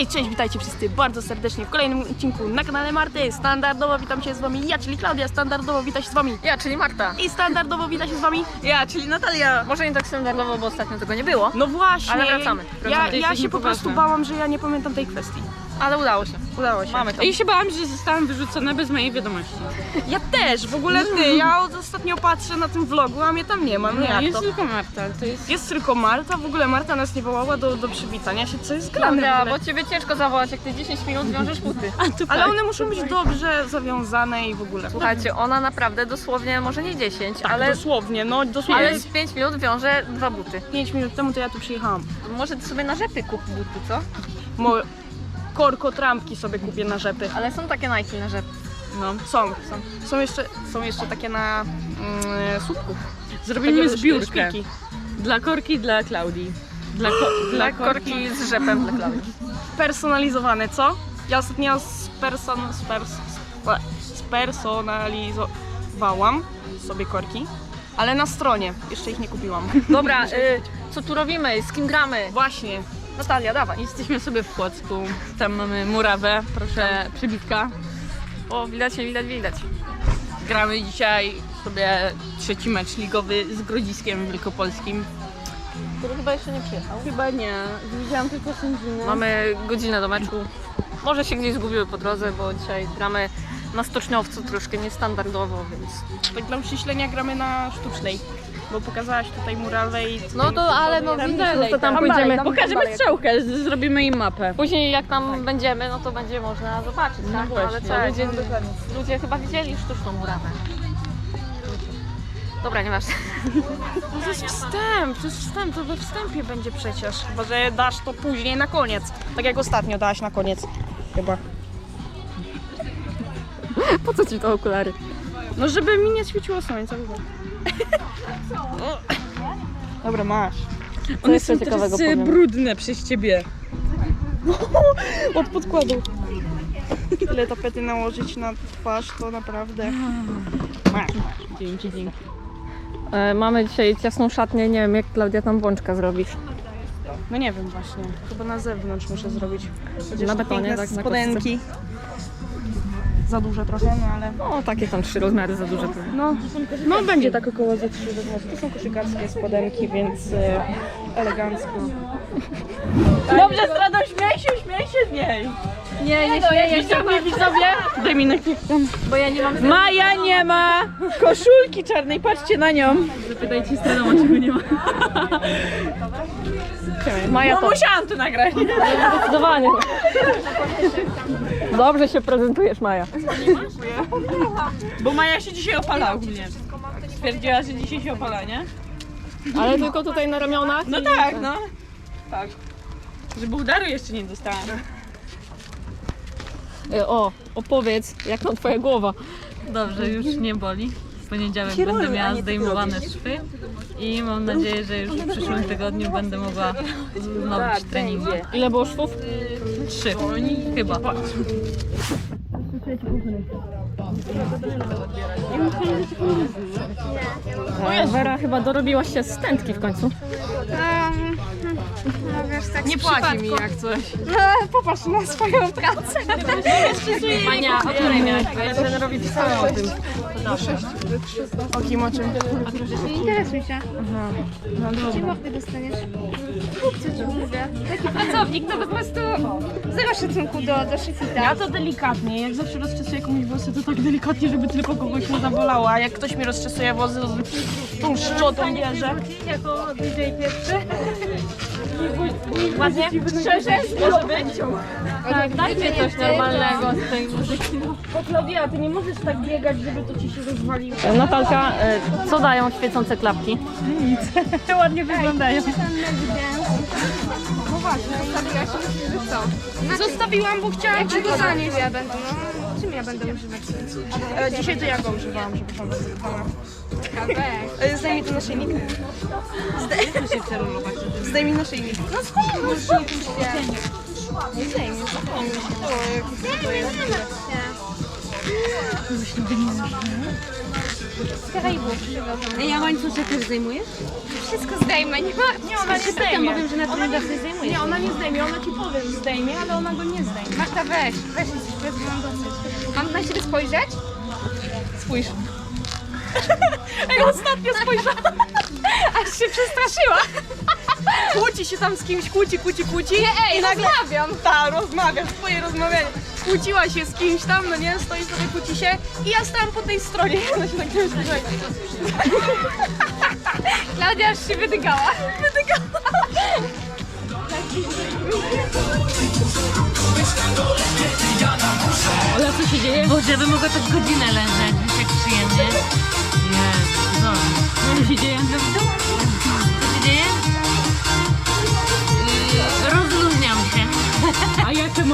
Hej, cześć, witajcie wszyscy bardzo serdecznie w kolejnym odcinku na kanale Marty. Standardowo witam się z wami ja, czyli Klaudia, standardowo wita się z wami Ja, czyli Marta. i standardowo wita się z wami Ja, czyli Natalia. Może nie tak standardowo, bo ostatnio tego nie było, No właśnie. Ale wracamy, wracamy. Ja, ja jesteśmy się po prostu poważne. bałam, że ja nie pamiętam tej kwestii. Ale udało się. Udało się. Mamy to. I się bałam, że zostałam wyrzucona bez mojej wiadomości. Ja też, w ogóle ty, ja od- ostatnio patrzę na tym vlogu, a mnie tam nie ma, no Nie, jak jest to? tylko Marta, to jest... Jest tylko Marta, w ogóle Marta nas nie wołała do, do przywitania się, co jest grane w ogóle. bo ciebie ciężko zawołać, jak ty 10 minut wiążesz buty. A Ale one muszą być dobrze zawiązane i w ogóle. Słuchajcie, ona naprawdę dosłownie, może nie 10, Tak, ale, dosłownie, no dosłownie. ale z 5 minut wiąże dwa buty. 5 minut temu to ja tu przyjechałam. Może ty sobie na rzepy kup buty, co? Mo korko trampki sobie kupię na rzepy. Ale są takie Nike na rzepy. No, są, są. Są jeszcze, są jeszcze takie na mm, słupku. Zrobimy Takie zbiórkę. szpilki. Dla korki, dla Klaudii. Dla, ko- Dla korki z rzepem dla Klaudii. Personalizowane, co? Ja ostatnio sperson, spers, spe- spersonalizowałam sobie korki, ale na stronie. Jeszcze ich nie kupiłam. Dobra, y, co tu robimy? Z kim gramy? Właśnie. Natalia, dawaj. Jesteśmy sobie w Płocku. Tam mamy murawę, proszę, przybitka. O, widać, widać, widać. Gramy dzisiaj sobie trzeci mecz ligowy z Grodziskiem Wielkopolskim. Który chyba jeszcze nie przyjechał. Chyba nie, widziałam tylko sędzinę. Mamy godzinę do meczu. Może się gdzieś zgubiły po drodze, bo dzisiaj gramy na stoczniowcu troszkę niestandardowo, więc. Tak dla uściślenia gramy na sztucznej. Bo pokazałaś tutaj murawę i... No to ale no Tam widzę, dalej, to tam tam pójdziemy. Pokażemy strzałkę, z- zrobimy im mapę. Później jak tam będziemy, no to będzie można zobaczyć, tak? No, ale właśnie, co, no ludzie, ludzie chyba widzieli sztuczną murawę. Dobra, nie masz. No to jest wstęp, to jest wstęp, to we wstępie będzie przecież. Chyba, że dasz to później na koniec. Tak jak ostatnio dałaś na koniec. Chyba. Po co ci to okulary? No żeby mi nie świeciło słońce. Dobra, masz. One jeszcze są ciekawego teraz e, powiem? brudne przez ciebie. Od podkładu. Tyle tapety nałożyć na twarz, to naprawdę... Masz. Dzięki, dzięki. E, mamy dzisiaj ciasną szatnię, nie wiem jak Klaudia tam bączka zrobisz. No nie wiem właśnie. Chyba na zewnątrz muszę zrobić. Chociaż Na betonie, piękne tak, na Spodenki. Za duże trochę, no ale... O, takie tam trzy rozmiary za duże. No, no będzie tak około ze trzy rozmiary. To są koszykarskie spodenki, więc e, elegancko. Dobrze, Strado, śmiej się, śmiej się z niej. Nie, nie śmieję się, Mój widzowie, daj mi na chwilkę. bo ja nie mam Maja nie ma koszulki czarnej, patrzcie na nią. Zapytajcie Stradą, czego nie ma. Maja No to musiałam to nagrać. zdecydowanie. Dobrze się prezentujesz, Maja. Bo Maja się dzisiaj opala ogólnie. Stwierdziła, że dzisiaj się opala, nie? Ale tylko tutaj na ramionach? No tak, no. Tak. Żeby udaru jeszcze nie dostałam. E, O, opowiedz, jak tam twoja głowa? Dobrze, już nie boli. W poniedziałek będę miała zdejmowane szwy i mam nadzieję, że już w przyszłym tygodniu będę mogła wznowić treningi. Ile było szwów? Trzy. Chyba. Wera, chyba dorobiłaś się stętki w końcu. Nie płaci mi jak coś. Popatrz na swoją pracę. Mania, o której miałaś? Ja trenerowi o tym. O kim, o czym? Nie interesuj się. Gdzie łapkę dostaniesz? Co ci mówię? Taki pracownik to po prostu zero szacunku do, do szefita. Ja to delikatnie, jak zawsze rozczesuję komuś włosy, to tak delikatnie, żeby tylko kogoś nie zabolało, a jak ktoś mi rozczesuje włosy, to tą szczotą bierze. Jako DJ pierwszy. Ładnie? Szczerze? Może być? Tak, dajcie coś normalnego z tej muzyki. Bo Klaudia, ty nie możesz tak biegać, żeby to ci się rozwaliło. Natalka, e, co dają świecące klapki? Ładnie wyglądają. Zostawiłam, bo chciałam ci go zanieść. Ja będę, używać? E, dzisiaj to ja go używałam, przepraszam. Kawek. E, Zdejmij ten naszyjnik. Zdejmij, Zdejmij naszyjnik. No skąd? No zdejmij. Zdejmij. O, jaki to jest. Z Karaibów przywiozą. Ej, a łańcuszek też zdejmujesz? Wszystko zdejmę, nie ma... Nie, ona nie zdejmie. mówię, że na tym zawsze zdejmujesz. Nie, ona nie zdejmie, ona ci powie, że zdejmie, ale ona go nie zdejmie. Marta, weź, weź coś, weź, mam dosyć. Mam na siebie spojrzeć? Spójrz. Ej, ostatnio spojrzałam. Aż się przestraszyła. Kłóci się tam z kimś, kłóci, kłóci, kłóci. Nie, ej, I nagle... rozmawiam. Tak, rozmawiasz, twoje rozmawianie. Kłóciła się z kimś tam, no nie, stoi sobie, kłóci się i ja stałam po tej stronie. Ona się tak słuchaj. Klaudia aż się wydygała. Ola, co się dzieje? Boże, ja bym mogła tak godzinę leżeć,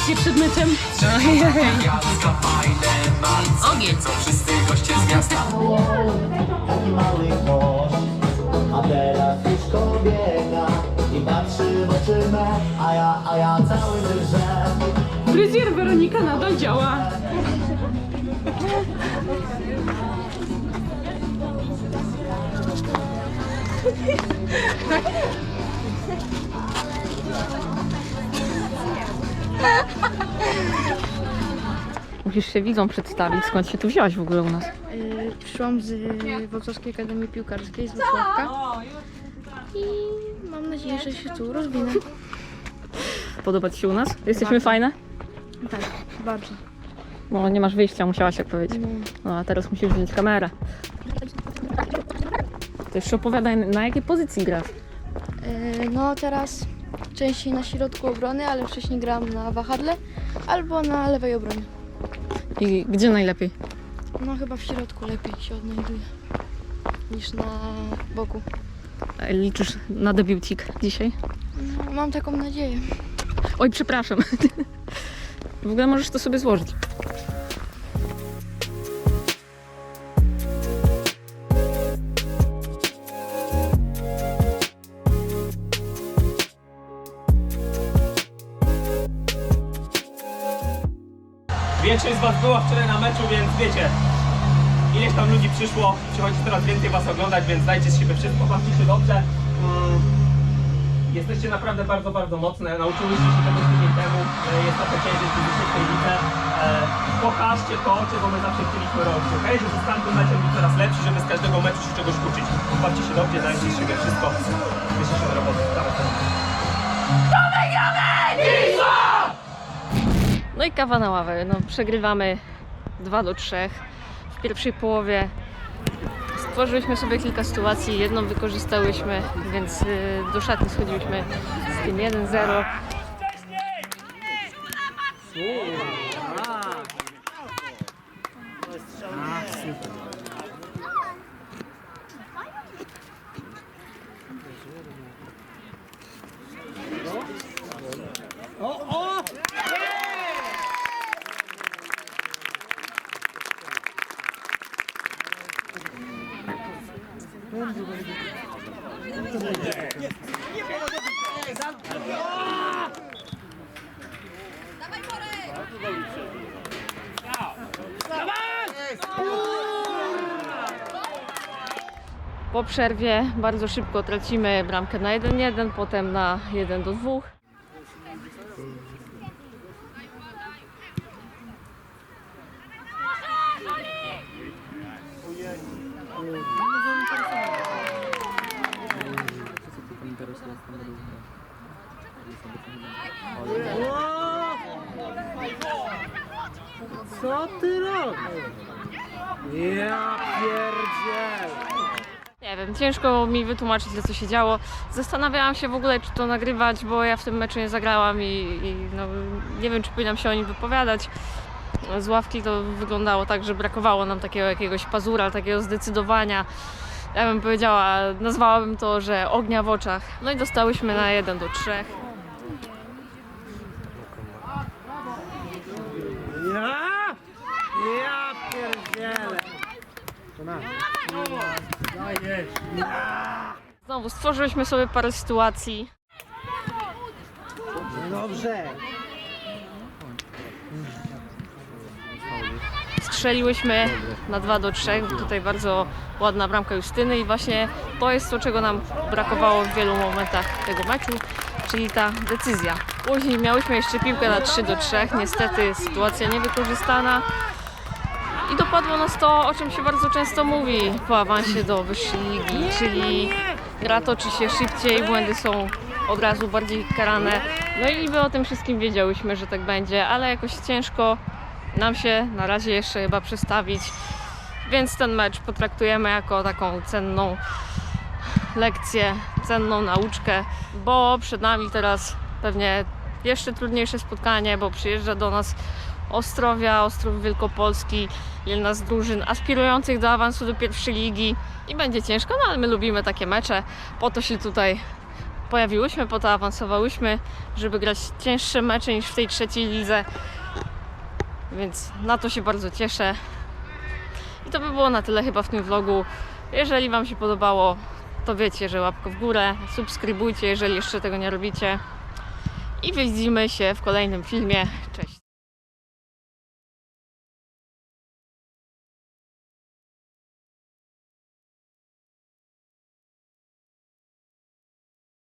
Emocje przed meczem? Ogień. taki mały gość A teraz już kobieta I patrzy w oczy me A ja, a ja cały drżę Fryzjer Weronika nadal działa. Musisz się widzom przedstawić, skąd się tu wziąłeś w ogóle u nas. Y, Przyszłam z Wrocławskiej Akademii Piłkarskiej z Wrocławka. I mam nadzieję, że się tu rozwinę. Podoba Ci się u nas? Jesteśmy fajne? Tak, bardzo. No nie masz wyjścia, musiałaś jak powiedzieć. No a teraz musisz wziąć kamerę. To jeszcze opowiadaj, na jakiej pozycji grasz? Y, No teraz częściej na środku obrony, ale wcześniej grałam na wahadle albo na lewej obronie. I gdzie najlepiej? No chyba w środku lepiej się odnajduję niż na boku. Liczysz na debiucik dzisiaj? No, mam taką nadzieję. Oj, przepraszam. W ogóle możesz to sobie złożyć. Z Was była wczoraj na meczu, więc wiecie, ileś tam ludzi przyszło, przychodzi coraz więcej Was oglądać, więc dajcie z siebie wszystko, się dobrze. Mm, Jesteście naprawdę bardzo, bardzo mocne, nauczyłyście się tego tydzień temu, że jest to ciężej fizyczny w tej lidze. E, pokażcie to, czego my zawsze chcieliśmy robić, ok? Żeby tamtym meczem być coraz lepszy, żeby z każdego meczu się czegoś uczyć. Bawcie się dobrze, dajcie z siebie wszystko. Bierzcie się do roboty. Dawaj, No i kawa na ławę. No, przegrywamy 2 do 3. W pierwszej połowie stworzyliśmy sobie kilka sytuacji, jedną wykorzystałyśmy, więc y, do szatni schodziliśmy z tym 1-0. Po przerwie bardzo szybko tracimy bramkę na 1-1, potem na 1 do 2. Co ty robisz? Ja pierdzielę. Nie wiem, ciężko mi wytłumaczyć, co się działo. Zastanawiałam się w ogóle, czy to nagrywać, bo ja w tym meczu nie zagrałam i, i no, nie wiem, czy powinnam się o nim wypowiadać. Z ławki to wyglądało tak, że brakowało nam takiego jakiegoś pazura, takiego zdecydowania. Ja bym powiedziała, nazwałabym to, że ognia w oczach. No i dostałyśmy na 1 do 3. Ja? Ja pierdzielę. Znowu stworzyliśmy sobie parę sytuacji. Dobrze. strzeliłyśmy na 2 do 3. Tutaj bardzo ładna bramka Justyny i właśnie to jest to, czego nam brakowało w wielu momentach tego meczu, czyli ta decyzja. Później miałyśmy jeszcze piłkę na 3 do 3. Niestety sytuacja niewykorzystana. I dopadło nas to, o czym się bardzo często mówi po awansie do wyższej ligi, czyli gra toczy się szybciej, błędy są od razu bardziej karane. No i niby o tym wszystkim wiedziałyśmy, że tak będzie, ale jakoś ciężko nam się na razie jeszcze chyba przestawić. Więc ten mecz potraktujemy jako taką cenną lekcję, cenną nauczkę, bo przed nami teraz pewnie jeszcze trudniejsze spotkanie, bo przyjeżdża do nas Ostrowia, Ostrów Wielkopolski, jedna z drużyn aspirujących do awansu do pierwszej ligi i będzie ciężko, no ale my lubimy takie mecze, po to się tutaj pojawiłyśmy, po to awansowałyśmy, żeby grać cięższe mecze niż w tej trzeciej lidze, więc na to się bardzo cieszę. I to by było na tyle chyba w tym vlogu. Jeżeli Wam się podobało, to wiecie, że łapka w górę, subskrybujcie, jeżeli jeszcze tego nie robicie. I widzimy się w kolejnym filmie. Cześć!